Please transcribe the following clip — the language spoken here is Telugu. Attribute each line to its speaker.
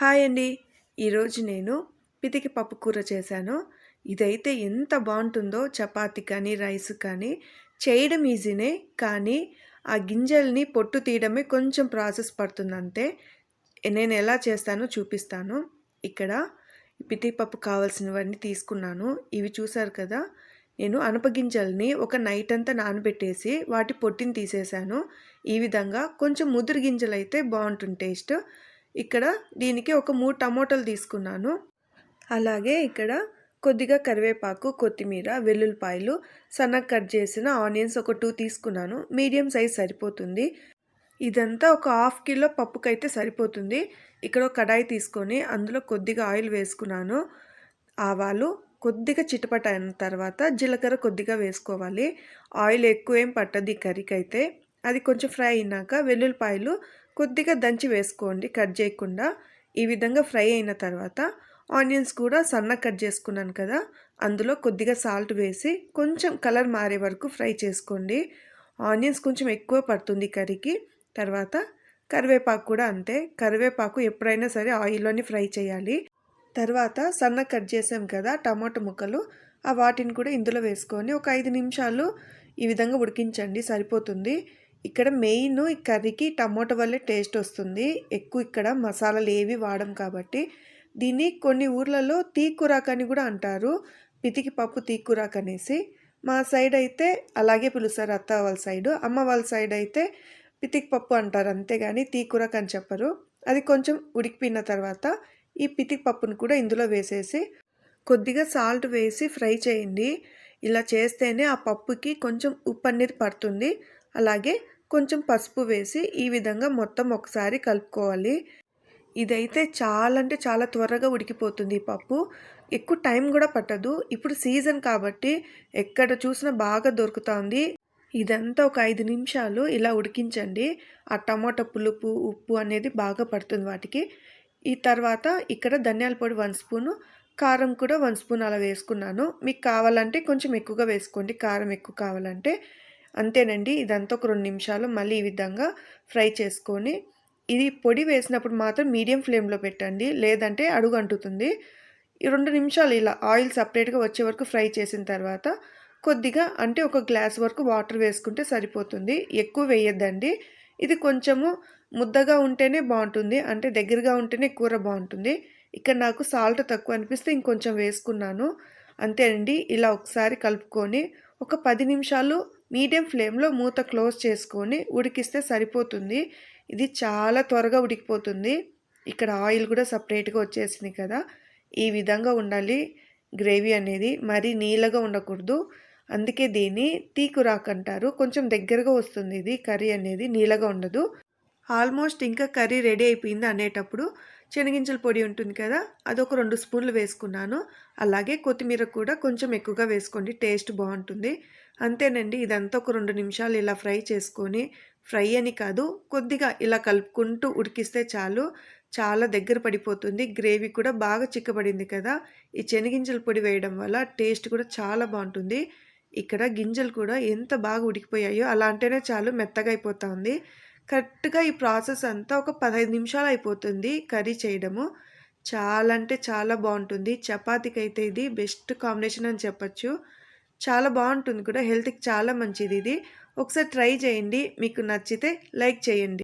Speaker 1: హాయ్ అండి. ఈరోజు నేను పితికి పప్పు కూర చేశాను. ఇదైతే ఎంత బాగుంటుందో చపాతి కానీ రైస్ కానీ చేయడం ఈజీనే కానీ ఆ గింజల్ని పొట్టు తీయడమే కొంచెం ప్రాసెస్ పడుతుంది అంతే. నేను ఎలా చేస్తానో చూపిస్తాను. ఇక్కడ పితికి పప్పు కావాల్సినవన్నీ తీసుకున్నాను. ఇవి చూసారు కదా నేను అనపగింజల్ని ఒక నైట్ అంతా నానబెట్టేసి వాటి పొట్టిని తీసేసాను ఈ విధంగా కొంచెం ముదురు గింజలు అయితే బాగుంటుంది టేస్ట్. ఇక్కడ దీనికి ఒక మూడు టమోటాలు తీసుకున్నాను. అలాగే ఇక్కడ కొద్దిగా కరివేపాకు కొత్తిమీర వెల్లుల్లిపాయలు సన్నగా కట్ చేసిన ఆనియన్స్ ఒక టూ తీసుకున్నాను. మీడియం సైజ్ సరిపోతుంది. ఇదంతా ఒక హాఫ్ కిలో పప్పుకైతే సరిపోతుంది. ఇక్కడ ఒక కడాయి తీసుకొని అందులో కొద్దిగా ఆయిల్ వేసుకున్నాను. ఆవాలు కొద్దిగా చిటపట అయిన తర్వాత జీలకర్ర కొద్దిగా వేసుకోవాలి. ఆయిల్ ఎక్కువ ఏం పట్టదు ఈ కర్రీకి అయితే అది కొంచెం ఫ్రై అయినాక వెల్లుల్లిపాయలు కొద్దిగా దంచి వేసుకోండి కట్ చేయకుండా. ఈ విధంగా ఫ్రై అయిన తర్వాత ఆనియన్స్ కూడా సన్న కట్ చేసుకున్నాను కదా అందులో కొద్దిగా సాల్ట్ వేసి కొంచెం కలర్ మారే వరకు ఫ్రై చేసుకోండి. ఆనియన్స్ కొంచెం ఎక్కువ పడుతుంది కర్రీకి తర్వాత కరివేపాకు కూడా అంతే. కరివేపాకు ఎప్పుడైనా సరే ఆయిల్లోనే ఫ్రై చేయాలి. తర్వాత సన్న కట్ చేసాం కదా టమాటో ముక్కలు ఆ వాటిని కూడా ఇందులో వేసుకొని ఒక ఐదు నిమిషాలు ఈ విధంగా ఉడికించండి సరిపోతుంది. ఇక్కడ మెయిన్ ఈ కర్రీకి టమోటా వల్లే టేస్ట్ వస్తుంది. ఎక్కువ ఇక్కడ మసాలాలు ఏవి వాడం కాబట్టి. దీన్ని కొన్ని ఊర్లలో తీకురాక్ అని కూడా అంటారు. పితికి పప్పు తీకురాక్ అనేసి. మా సైడ్ అయితే అలాగే పిలుస్తారు అత్త వాళ్ళ సైడ్ అమ్మ వాళ్ళ సైడ్ అయితే పితికి పప్పు అంటారు. అంతేగాని తీకురాక్ అని చెప్పరు. అది కొంచెం ఉడికిపోయిన తర్వాత ఈ పితికి పప్పును కూడా ఇందులో వేసేసి కొద్దిగా సాల్ట్ వేసి ఫ్రై చేయండి. ఇలా చేస్తేనే ఆ పప్పుకి కొంచెం ఉప్పు అనేది పడుతుంది. అలాగే కొంచెం పసుపు వేసి ఈ విధంగా మొత్తం ఒకసారి కలుపుకోవాలి. ఇదైతే చాలా అంటే చాలా త్వరగా ఉడికిపోతుంది ఈ పప్పు. ఎక్కువ టైం కూడా పట్టదు. ఇప్పుడు సీజన్ కాబట్టి ఎక్కడ చూసినా బాగా దొరుకుతుంది. ఇదంతా ఒక ఐదు నిమిషాలు ఇలా ఉడికించండి. ఆ టమాటా పులుపు ఉప్పు అనేది బాగా పడుతుంది వాటికి. ఈ తర్వాత ఇక్కడ ధనియాల పొడి వన్ స్పూను కారం కూడా వన్ స్పూన్ అలా వేసుకున్నాను. మీకు కావాలంటే కొంచెం ఎక్కువగా వేసుకోండి. కారం ఎక్కువ కావాలంటే అంతేనండి. ఇదంతా ఒక రెండు నిమిషాలు మళ్ళీ ఈ విధంగా ఫ్రై చేసుకొని ఇది పొడి వేసినప్పుడు మాత్రం మీడియం ఫ్లేమ్లో పెట్టండి. లేదంటే అడుగు అంటుతుంది. ఈ రెండు నిమిషాలు ఇలా ఆయిల్ సపరేట్గా వచ్చే వరకు ఫ్రై చేసిన తర్వాత కొద్దిగా అంటే ఒక గ్లాస్ వరకు వాటర్ వేసుకుంటే సరిపోతుంది. ఎక్కువ వేయద్దండి. ఇది కొంచెము ముద్దగా ఉంటేనే బాగుంటుంది. అంటే దగ్గరగా ఉంటేనే కూర బాగుంటుంది. ఇక్కడ నాకు సాల్ట్ తక్కువ అనిపిస్తే ఇంకొంచెం వేసుకున్నాను. అంతేనండి ఇలా ఒకసారి కలుపుకొని ఒక పది నిమిషాలు మీడియం ఫ్లేమ్లో మూత క్లోజ్ చేసుకొని ఉడికిస్తే సరిపోతుంది. ఇది చాలా త్వరగా ఉడికిపోతుంది. ఇక్కడ ఆయిల్ కూడా సపరేట్గా వచ్చేసింది కదా. ఈ విధంగా ఉండాలి గ్రేవీ అనేది. మరీ నీళ్ళగా ఉండకూడదు. అందుకే దీన్ని తీకురాక్ అంటారు కొంచెం దగ్గరగా వస్తుంది ఇది. కర్రీ అనేది నీళ్ళగా ఉండదు. ఆల్మోస్ట్ ఇంకా కర్రీ రెడీ అయిపోయింది అనేటప్పుడు శనగింజల పొడి ఉంటుంది కదా అదొక రెండు స్పూన్లు వేసుకున్నాను. అలాగే కొత్తిమీర కూడా కొంచెం ఎక్కువగా వేసుకోండి టేస్ట్ బాగుంటుంది. అంతేనండి ఇదంతా ఒక రెండు నిమిషాలు ఇలా ఫ్రై చేసుకొని ఫ్రై అని కాదు కొద్దిగా ఇలా కలుపుకుంటూ ఉడికిస్తే చాలు చాలా దగ్గర పడిపోతుంది గ్రేవీ కూడా బాగా చిక్కబడింది కదా. ఈ శనగింజల పొడి వేయడం వల్ల టేస్ట్ కూడా చాలా బాగుంటుంది. ఇక్కడ గింజలు కూడా ఎంత బాగా ఉడికిపోయాయో అలా అంటేనే చాలు మెత్తగా అయిపోతుంది కరెక్ట్గా ఈ ప్రాసెస్ అంతా ఒక పదహైదు నిమిషాలు అయిపోతుంది కర్రీ చేయడము. చాలా అంటే చాలా బాగుంటుంది. చపాతీకి అయితే ఇది బెస్ట్ కాంబినేషన్ అని చెప్పచ్చు. చాలా బాగుంటుంది కూడా. హెల్త్కి చాలా మంచిది ఇది. ఒకసారి ట్రై చేయండి. మీకు నచ్చితే లైక్ చేయండి.